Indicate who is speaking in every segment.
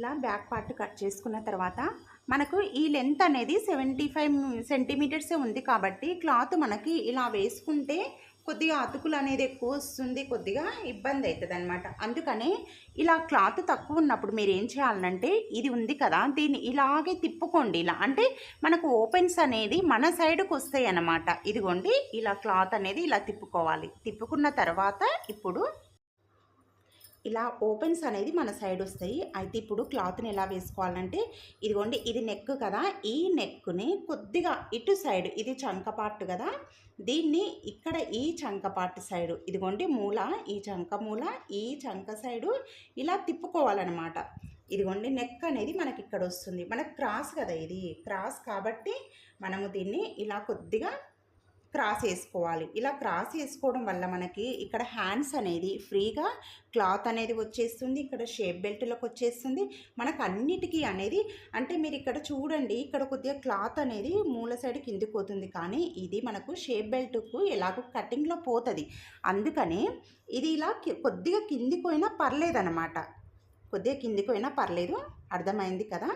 Speaker 1: ఇలా back part cut చేసుకున్న తర్వాత మనకు ఈ లెంత్ అనేది సెవెంటీ ఫైవ్ సెంటీమీటర్సే ఉంది కాబట్టి క్లాత్ మనకి ఇలా వేసుకుంటే కొద్దిగా అతుకులు అనేది ఎక్కువ వస్తుంది కొద్దిగా ఇబ్బంది అవుతుంది అనమాట అందుకనే ఇలా క్లాత్ తక్కువ ఉన్నప్పుడు మీరు ఏం చేయాలంటే ఇది ఉంది కదా దీన్ని ఇలాగే తిప్పుకోండి ఇలా. అంటే మనకు ఓపెన్స్ అనేది మన సైడ్కి వస్తాయి అన్నమాట ఇదిగోండి ఇలా క్లాత్ అనేది ఇలా తిప్పుకోవాలి. తిప్పుకున్న తర్వాత ఇప్పుడు ఇలా ఓపెన్స్ అనేది మన సైడ్ వస్తాయి. అయితే ఇప్పుడు క్లాత్ని ఎలా వేసుకోవాలంటే ఇదిగోండి ఇది నెక్ కదా. ఈ నెక్ని కొద్దిగా ఇటు సైడ్ ఇది చంక పార్ట్ కదా. దీన్ని ఇక్కడ ఈ చంక పార్ట్ సైడు ఇదిగోండి మూల ఈ చంక మూల ఈ చంక సైడు ఇలా తిప్పుకోవాలన్నమాట. ఇదిగోండి నెక్ అనేది మనకి ఇక్కడ వస్తుంది. మనకు క్రాస్ కదా ఇది. క్రాస్ కాబట్టి మనము దీన్ని ఇలా కొద్దిగా క్రాస్ వేసుకోవాలి ఇలా క్రాస్ వేసుకోవడం వల్ల మనకి ఇక్కడ హ్యాండ్స్ అనేది ఫ్రీగా క్లాత్ అనేది వచ్చేస్తుంది. ఇక్కడ షేప్ బెల్ట్లోకి వచ్చేస్తుంది. మనకు అన్నిటికీ అనేది అంటే మీరు ఇక్కడ చూడండి ఇక్కడ కొద్దిగా క్లాత్ అనేది మూల సైడ్ కిందికి పోతుంది. కానీ ఇది మనకు షేప్ బెల్ట్కు ఎలాగో కటింగ్లో పోతుంది. అందుకనే ఇది ఇలా కొద్దిగా కిందికి పోయినా పర్లేదన్నమాట. కొద్దిగా కిందికి పోయినా పర్లేదు. అర్థమైంది కదా?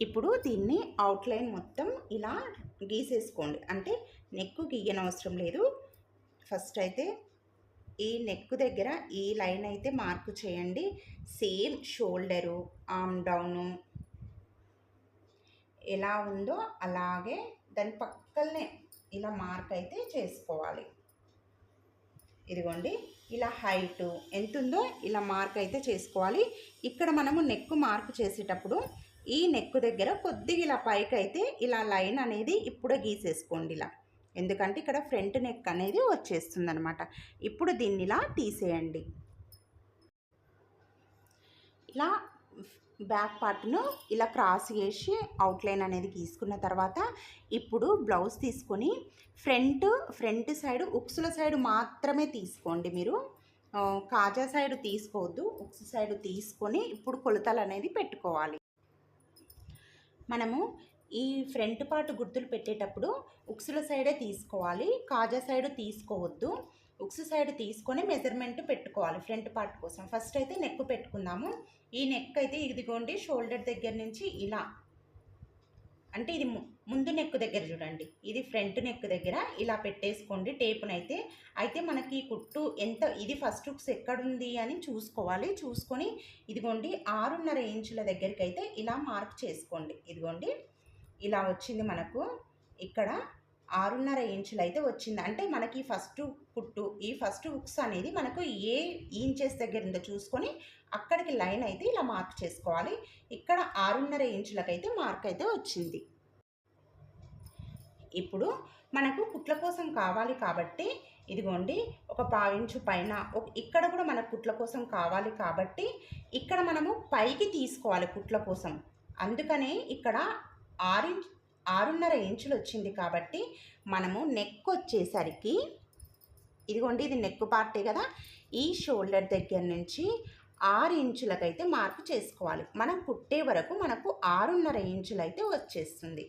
Speaker 1: ఇప్పుడు దీన్ని అవుట్లైన్ మొత్తం ఇలా గీసేసుకోండి. అంటే నెక్ గీయనవసరం లేదు. ఫస్ట్ అయితే ఈ నెక్ దగ్గర ఈ లైన్ అయితే మార్కు చేయండి. సేమ్ షోల్డరు ఆమ్ డౌను ఎలా ఉందో అలాగే దాని పక్కనే ఇలా మార్క్ అయితే చేసుకోవాలి. ఇదిగోండి. ఇలా హైటు ఎంత ఉందో ఇలా మార్క్ అయితే చేసుకోవాలి. ఇక్కడ మనము నెక్ మార్క్ చేసేటప్పుడు ఈ నెక్ దగ్గర కొద్దిగా ఇలా పైకి అయితే ఇలా లైన్ అనేది ఇప్పుడే గీసేసుకోండి ఇలా. ఎందుకంటే ఇక్కడ ఫ్రంట్ నెక్ అనేది వచ్చేస్తుంది అనమాట ఇప్పుడు దీన్ని ఇలా తీసేయండి. ఇలా బ్యాక్ పార్ట్ను ఇలా క్రాస్ చేసి అవుట్లైన్ అనేది గీసుకున్న తర్వాత ఇప్పుడు బ్లౌజ్ తీసుకొని ఫ్రంట్ ఫ్రంట్ సైడ్ ఉక్సుల సైడ్ మాత్రమే తీసుకోండి మీరు. కాజా సైడ్ తీసుకోవద్దు ఉక్సు సైడ్ తీసుకొని ఇప్పుడు కొలతలు అనేది పెట్టుకోవాలి. మనము ఈ ఫ్రంట్ పార్ట్ గుర్తులు పెట్టేటప్పుడు ఉక్సుల సైడే తీసుకోవాలి కాజా సైడ్ తీసుకోవద్దు. ఉక్సు సైడ్ తీసుకొని మెజర్మెంట్ పెట్టుకోవాలి ఫ్రంట్ పార్ట్ కోసం. ఫస్ట్ అయితే నెక్ పెట్టుకుందాము. ఈ నెక్ అయితే ఇదిగోండి షోల్డర్ దగ్గర నుంచి ఇలా అంటే ఇది ముందు నెక్ దగ్గర చూడండి. ఇది ఫ్రంట్ నెక్ దగ్గర ఇలా పెట్టేసుకోండి. టేపునైతే అయితే మనకి కుట్టు ఎంత ఇది ఫస్ట్ హుక్స్ ఎక్కడుంది అని చూసుకోవాలి. చూసుకొని ఇదిగోండి ఆరున్నర ఇంచుల దగ్గరికి అయితే ఇలా మార్క్ చేసుకోండి. ఇదిగోండి ఇలా వచ్చింది మనకు. ఇక్కడ ఆరున్నర ఇంచులు అయితే వచ్చింది. అంటే మనకి ఫస్ట్ కుట్టు ఈ ఫస్ట్ హుక్స్ అనేది మనకు ఏ ఇంచెస్ దగ్గర ఉందో చూసుకొని అక్కడికి లైన్ అయితే ఇలా మార్క్ చేసుకోవాలి. ఇక్కడ ఆరున్నర ఇంచులకైతే మార్క్ అయితే వచ్చింది. ఇప్పుడు మనకు కుట్ల కోసం కావాలి కాబట్టి ఇదిగోండి ఒక పావించు పైన ఇక్కడ కూడా మనకు కుట్ల కోసం కావాలి కాబట్టి ఇక్కడ మనము పైకి తీసుకోవాలి కుట్ల కోసం. అందుకనే ఇక్కడ ఆరించ్ ఆరున్నర ఇంచులు వచ్చింది కాబట్టి మనము నెక్ వచ్చేసరికి ఇదిగోండి ఇది నెక్ పార్టీ కదా ఈ షోల్డర్ దగ్గర నుంచి ఆరు ఇంచులకైతే మార్పు చేసుకోవాలి. మనం కుట్టే వరకు మనకు ఆరున్నర ఇంచులైతే వచ్చేస్తుంది.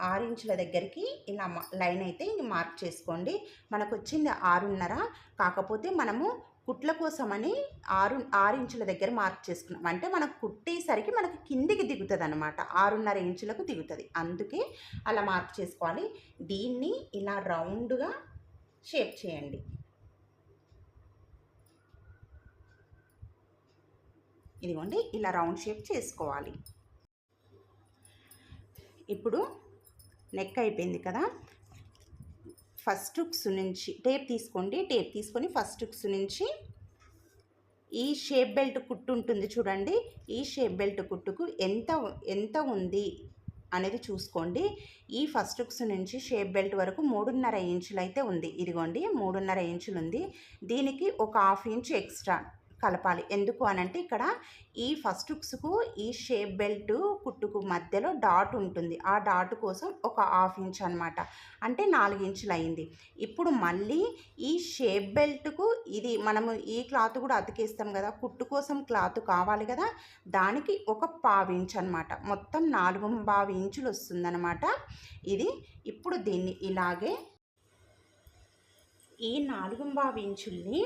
Speaker 1: ఆరు ఇంచుల దగ్గరికి ఇలా లైన్ అయితే ఇది మార్క్ చేసుకోండి. మనకు వచ్చింది ఆరున్నర కాకపోతే మనము కుట్ల కోసమని ఆరు ఆరు ఇంచుల దగ్గర మార్క్ చేసుకున్నాం. అంటే మనకు కుట్టేసరికి మనకు కిందికి దిగుతుంది అనమాట ఆరున్నర ఇంచులకు దిగుతుంది. అందుకే అలా మార్క్ చేసుకోవాలి. దీన్ని ఇలా రౌండ్గా షేప్ చేయండి. ఇదిగోండి ఇలా రౌండ్ షేప్ చేసుకోవాలి. ఇప్పుడు నెక్ అయిపోయింది కదా? ఫస్ట్ హుక్స్ నుంచి టేప్ తీసుకోండి టేప్ తీసుకొని ఫస్ట్ హుక్స్ నుంచి ఈ షేప్ బెల్ట్ కుట్టు ఉంటుంది చూడండి. ఈ షేప్ బెల్ట్ కుట్టుకు ఎంత ఎంత ఉంది అనేది చూసుకోండి. ఈ ఫస్ట్ హుక్స్ నుంచి షేప్ బెల్ట్ వరకు మూడున్నర ఇంచులు అయితే ఉంది. ఇదిగోండి మూడున్నర ఇంచులు ఉంది దీనికి ఒక హాఫ్ ఇంచ్ ఎక్స్ట్రా కలపాలి. ఎందుకు అనంటే ఇక్కడ ఈ ఫస్ట్ హుక్స్కు ఈ షేప్ బెల్ట్ కుట్టుకు మధ్యలో డాట్ ఉంటుంది. ఆ డాట్ కోసం ఒక హాఫ్ ఇంచ్ అనమాట అంటే నాలుగు ఇంచులు అయింది. ఇప్పుడు మళ్ళీ ఈ షేప్ బెల్ట్కు ఇది మనము ఈ క్లాత్ కూడా అతికేస్తాం కదా కుట్టు కోసం క్లాత్ కావాలి కదా దానికి ఒక పావు ఇంచ్ అనమాట మొత్తం నాలుగు పావు ఇంచులు వస్తుందన్నమాట. ఇది ఇప్పుడు దీన్ని ఇలాగే ఈ నాలుగు పావు ఇంచుల్ని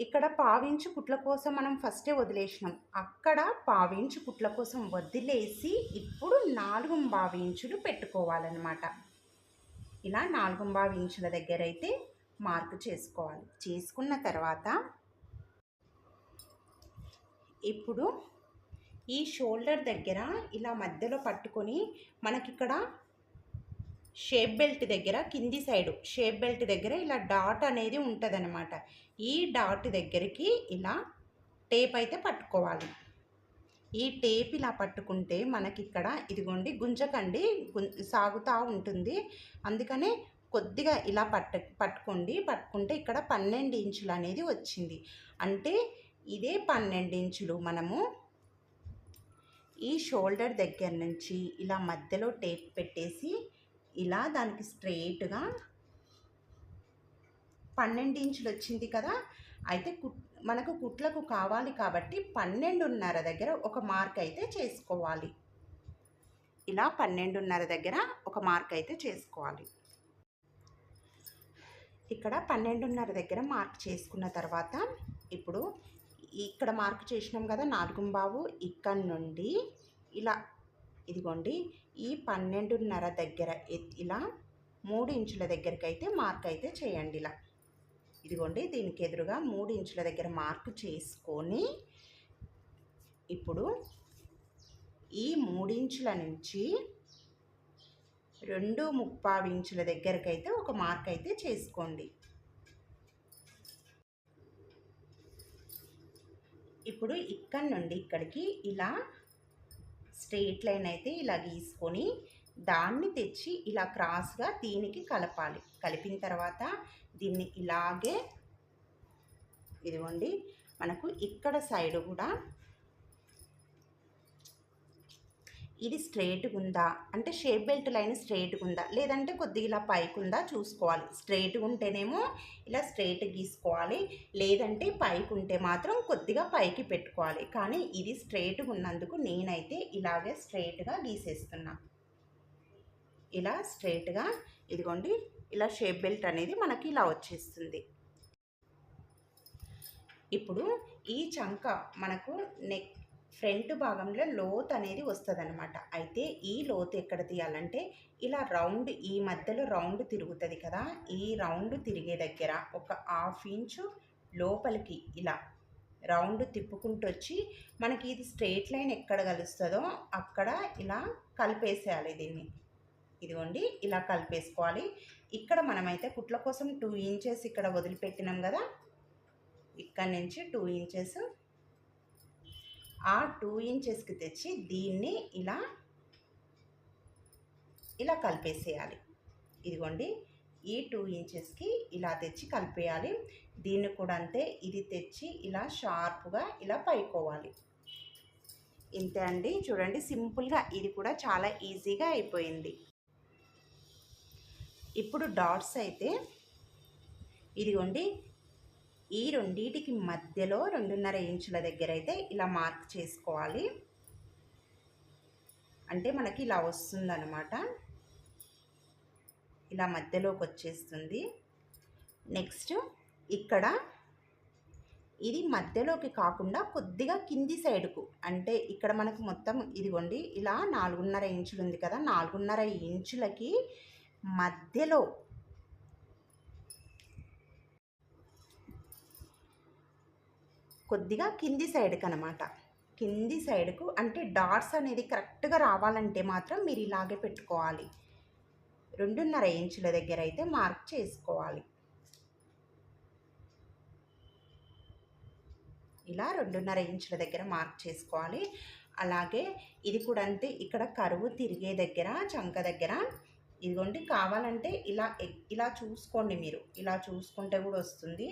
Speaker 1: ఇక్కడ పావించు కుట్ల కోసం మనం ఫస్టే వదిలేసినాం. అక్కడ పావించు కుట్ల కోసం వదిలేసి ఇప్పుడు నాలుగు ఇంచులు పెట్టుకోవాలన్నమాట. ఇలా నాలుగు భావించుల దగ్గర అయితే మార్క్ చేసుకోవాలి. చేసుకున్న తర్వాత ఇప్పుడు ఈ షోల్డర్ దగ్గర ఇలా మధ్యలో పట్టుకొని మనకిక్కడ షేప్ బెల్ట్ దగ్గర కింది సైడు షేప్ బెల్ట్ దగ్గర ఇలా డాట్ అనేది ఉంటుందన్నమాట. ఈ డాట్ దగ్గరికి ఇలా టేప్ అయితే పట్టుకోవాలి. ఈ టేప్ ఇలా పట్టుకుంటే మనకి ఇక్కడ ఇదిగోండి గుంజకండి సాగుతూ ఉంటుంది. అందుకనే కొద్దిగా ఇలా పట్టు పట్టుకోండి. పట్టుకుంటే ఇక్కడ పన్నెండు ఇంచులు అనేది వచ్చింది. అంటే ఇదే పన్నెండు ఇంచులు మనము ఈ షోల్డర్ దగ్గర నుంచి ఇలా మధ్యలో టేప్ పెట్టేసి ఇలా దానికి స్ట్రెయిట్గా పన్నెండు ఇంచులు వచ్చింది కదా అయితే కుట్ మనకు కుట్లకు కావాలి కాబట్టి పన్నెండున్నర దగ్గర ఒక మార్క్ అయితే చేసుకోవాలి. ఇలా పన్నెండున్నర దగ్గర ఒక మార్క్ అయితే చేసుకోవాలి. ఇక్కడ పన్నెండున్నర దగ్గర మార్క్ చేసుకున్న తర్వాత ఇప్పుడు ఇక్కడ మార్క్ చేసినాం కదా నాలుగు బావు ఇక్కడ నుండి ఇలా ఇదిగోండి ఈ పన్నెండున్నర దగ్గర ఇలా మూడు ఇంచుల దగ్గరికి అయితే మార్క్ అయితే చేయండి ఇలా. ఇదిగోండి దీనికి ఎదురుగా మూడు ఇంచుల దగ్గర మార్క్ చేసుకొని ఇప్పుడు ఈ మూడించుల నుంచి రెండు ముప్పావి ఇంచుల దగ్గరకైతే ఒక మార్క్ అయితే చేసుకోండి. ఇప్పుడు ఇక్కడ నుండి ఇక్కడికి ఇలా స్ట్రెయిట్ లైన్ అయితే ఇలా గీసుకొని దాన్ని తెచ్చి ఇలా క్రాస్గా దీనికి కలపాలి. కలిపిన తర్వాత దీన్ని ఇలాగే ఇదిగోండి మనకు ఇక్కడ సైడ్ కూడా ఇది స్ట్రేట్గా ఉందా అంటే షేప్ బెల్ట్ లైన్ స్ట్రేట్గా ఉందా లేదంటే కొద్దిగా ఇలా పైకి ఉందా చూసుకోవాలి. స్ట్రేట్గా ఉంటేనేమో ఇలా స్ట్రేట్ గీసుకోవాలి. లేదంటే పైకి ఉంటే మాత్రం కొద్దిగా పైకి పెట్టుకోవాలి. కానీ ఇది స్ట్రేట్గా ఉన్నందుకు నేనైతే ఇలాగే స్ట్రేట్గా గీసేస్తున్నా. ఇలా స్ట్రేట్గా ఇదిగోండి ఇలా షేప్ బెల్ట్ అనేది మనకి ఇలా వచ్చేస్తుంది. ఇప్పుడు ఈ చంక మనకు నెక్ ఫ్రంట్ భాగంలో లోత్ అనేది వస్తుంది అనమాట అయితే ఈ లోత్ ఎక్కడ తీయాలంటే ఇలా రౌండ్ ఈ మధ్యలో రౌండ్ తిరుగుతుంది కదా ఈ రౌండ్ తిరిగే దగ్గర ఒక హాఫ్ ఇంచు లోపలికి ఇలా రౌండ్ తిప్పుకుంటూ వచ్చి మనకి ఇది స్ట్రేట్ లైన్ ఎక్కడ కలుస్తుందో అక్కడ ఇలా కలిపేసేయాలి దీన్ని. ఇదిగోండి ఇలా కలిపేసుకోవాలి. ఇక్కడ మనమైతే కుట్ల కోసం టూ ఇంచెస్ ఇక్కడ వదిలిపెట్టినాం కదా ఇక్కడ నుంచి టూ ఇంచెస్ ఆ టూ ఇంచెస్కి తెచ్చి దీన్ని ఇలా ఇలా కలిపేసేయాలి. ఇదిగోండి ఈ టూ ఇంచెస్కి ఇలా తెచ్చి కలిపేయాలి. దీన్ని కూడా అంతే ఇది తెచ్చి ఇలా షార్ప్గా ఇలా పైకోవాలి. ఇంతే అండి. చూడండి సింపుల్గా ఇది కూడా చాలా ఈజీగా అయిపోయింది. ఇప్పుడు డాట్స్ అయితే ఇదిగోండి ఈ రెండింటికి మధ్యలో రెండున్నర ఇంచుల దగ్గర అయితే ఇలా మార్క్ చేసుకోవాలి. అంటే మనకి ఇలా వస్తుందన్నమాట. ఇలా మధ్యలోకి వచ్చేస్తుంది నెక్స్ట్ ఇక్కడ ఇది మధ్యలోకి కాకుండా కొద్దిగా కింది సైడ్కు. అంటే ఇక్కడ మనకు మొత్తం ఇదిగోండి ఇలా నాలుగున్నర ఇంచులు ఉంది కదా నాలుగున్నర ఇంచులకి మధ్యలో కొద్దిగా కింది సైడ్కి అనమాట కింది సైడ్కు అంటే డాట్స్ అనేది కరెక్ట్గా రావాలంటే మాత్రం మీరు ఇలాగే పెట్టుకోవాలి. రెండున్నర ఇంచుల దగ్గర అయితే మార్క్ చేసుకోవాలి. ఇలా రెండున్నర ఇంచుల దగ్గర మార్క్ చేసుకోవాలి. అలాగే ఇది కూడా అంతే ఇక్కడ కరువు తిరిగే దగ్గర చంక దగ్గర. ఇదిగోండి కావాలంటే ఇలా ఇలా చూసుకోండి మీరు. ఇలా చూసుకుంటే కూడా వస్తుంది.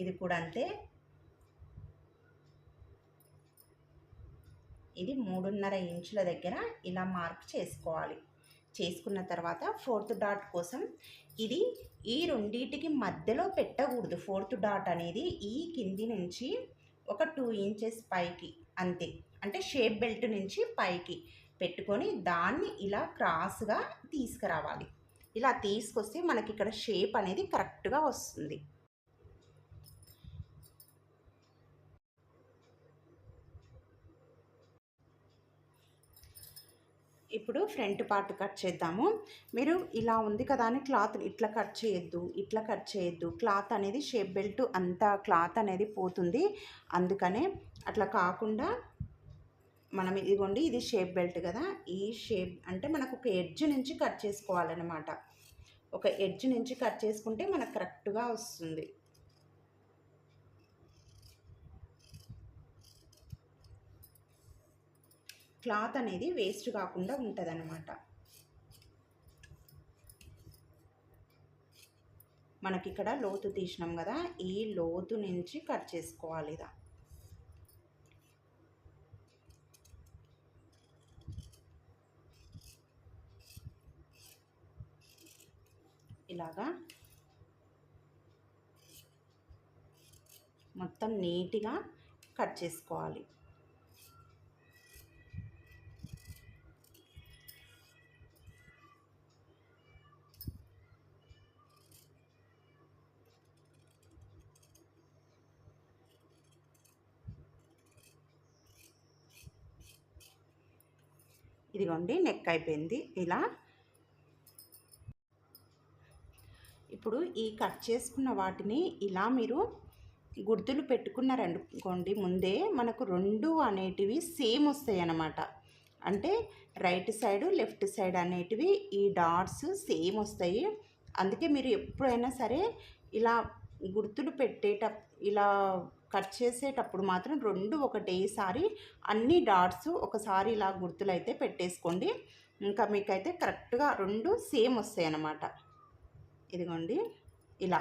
Speaker 1: ఇది కూడా అంతే. ఇది మూడున్నర ఇంచుల దగ్గర ఇలా మార్క్ చేసుకోవాలి. చేసుకున్న తర్వాత ఫోర్త్ డాట్ కోసం ఇది ఈ రెండింటికి మధ్యలో పెట్టకూడదు. ఫోర్త్ డాట్ అనేది ఈ కింది నుంచి ఒక టూ ఇంచెస్ పైకి అంతే. అంటే షేప్ బెల్ట్ నుంచి పైకి పెట్టుకొని దాన్ని ఇలా క్రాస్గా తీసుకురావాలి. ఇలా తీసుకొస్తే మనకి ఇక్కడ షేప్ అనేది కరెక్ట్గా వస్తుంది. ఇప్పుడు ఫ్రంట్ పార్ట్ కట్ చేద్దాము. మీరు ఇలా ఉంది కదా అని క్లాత్ ఇట్లా కట్ చేయొద్దు ఇట్లా కట్ చేయొద్దు. క్లాత్ అనేది షేప్ బెల్ట్ అంతా క్లాత్ అనేది పోతుంది. అందుకనే అట్లా కాకుండా మనం ఇదిగోండి ఇది షేప్ బెల్ట్ కదా. ఈ షేప్ అంటే మనకు ఒక ఎడ్జ్ నుంచి కట్ చేసుకోవాలన్నమాట. ఒక ఎడ్జ్ నుంచి కట్ చేసుకుంటే మనకు కరెక్ట్గా వస్తుంది. క్లాత్ అనేది వేస్ట్ కాకుండా ఉంటుందన్నమాట. మనకి ఇక్కడ లోతు తీసినాం కదా ఈ లోతు నుంచి కట్ చేసుకోవాలి ఇదా ఇలాగా మొత్తం నీట్గా కట్ చేసుకోవాలి. ఇదిగోండి నెక్ అయిపోయింది. ఇలా. ఇప్పుడు ఈ కట్ చేసుకున్న వాటిని ఇలా మీరు గుర్తులు పెట్టుకున్నారనుకోండి ముందే మనకు రెండు అనేటివి సేమ్ వస్తాయి అన్నమాట అంటే రైట్ సైడ్ లెఫ్ట్ సైడ్ అనేటివి ఈ డాట్స్ సేమ్ వస్తాయి. అందుకే మీరు ఎప్పుడైనా సరే ఇలా గుర్తులు పెట్టేట ఇలా కట్ చేసేటప్పుడు మాత్రం రెండు ఒకటేసారి అన్ని డాట్స్ ఒకసారి ఇలా గుర్తులు అయితే పెట్టేసుకోండి. ఇంకా మీకైతే కరెక్ట్గా రెండు సేమ్ వస్తాయి అన్నమాట ఇదిగోండి. ఇలా.